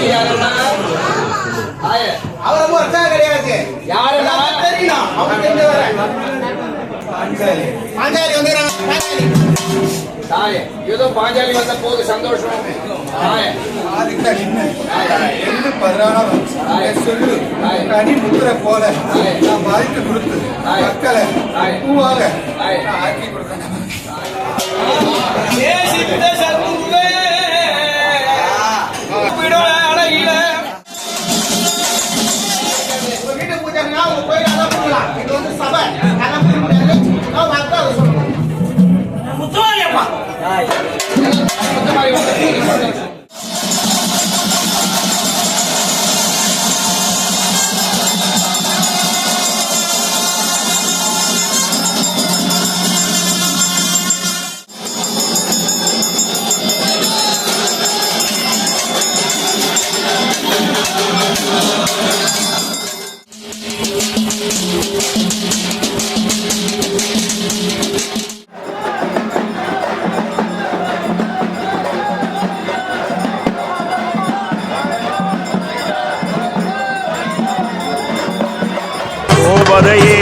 தெரியாதுன்னா அவரை பொறுத்தா கிடையாது யாருன்னா தெரியணும் அவங்க தெரிஞ்ச வர பாஞ்சாலி வந்துடுறாங்க தாயே ஏதோ பாஞ்சாலி வந்த போது சந்தோஷம் தாயே என்ன பதறானா சொல்லு கனி முத்துற போல நான் வாழ்த்து கொடுத்து மக்களை பூவாக ஆக்கி கொடுத்தேன் Jesus. பாதையே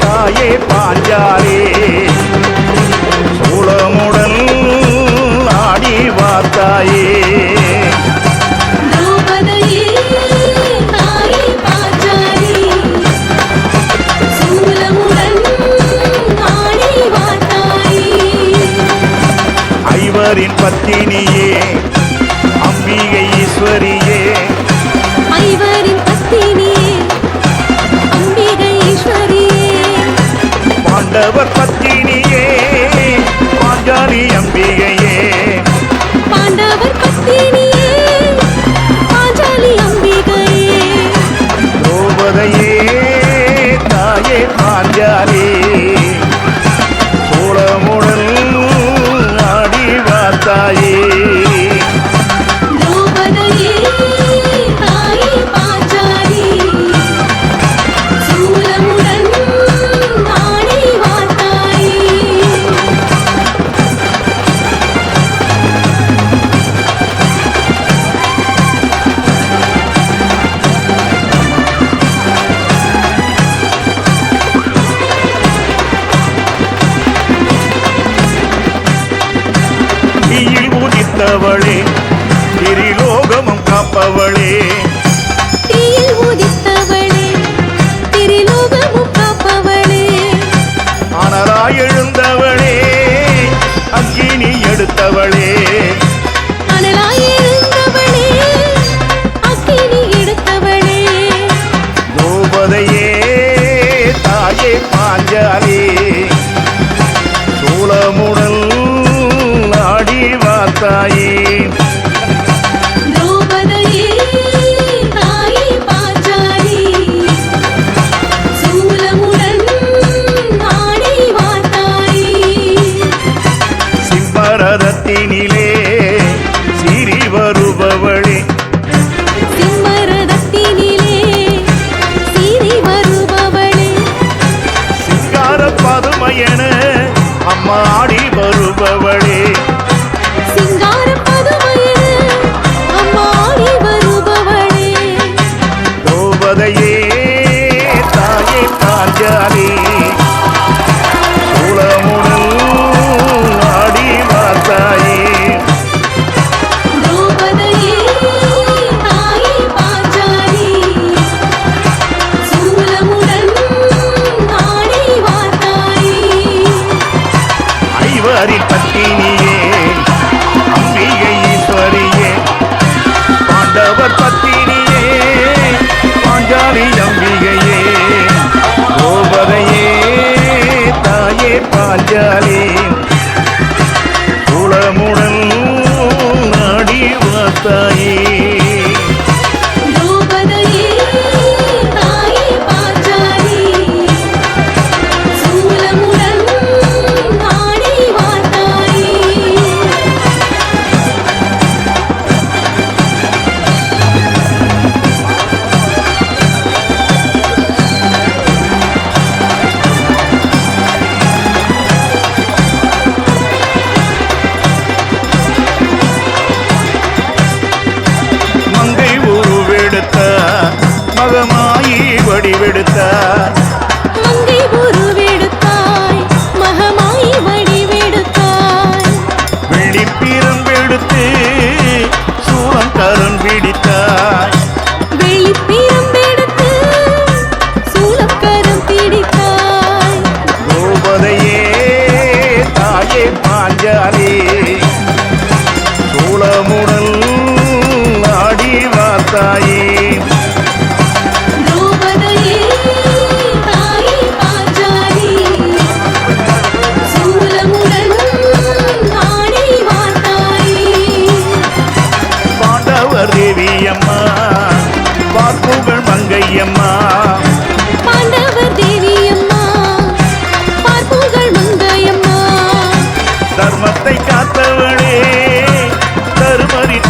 தாயே பாஞ்சாலே. சூளமுடன் ஆடி வார்த்தாயே. பத்தினியே காத்தவளே திரிலோகமும் காப்பவளே. ஆடி ஆண்டவர் பத்தினியே பாஞ்சாலி அம்பிகையே கோபகையே தாயே பாஞ்சாலே. விடுத்தார்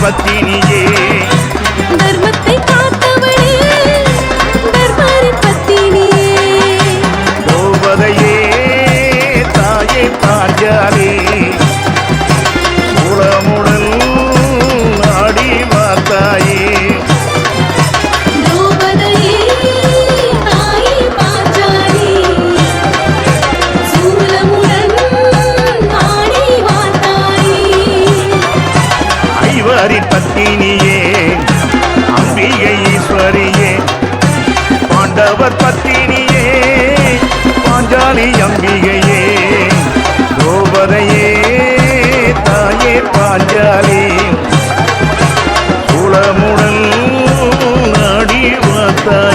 பத்தி பத்தினியே பாஞ்சாலி அம்பிகையே கோபதையே தாயே பாஞ்சாலி. குளமுடன் நாடி வாத்தாய்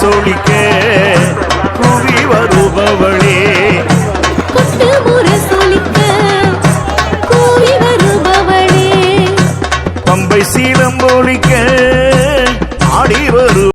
சொடிக்க புவி வருபவளே. பம்பை சீலம் போலிக்க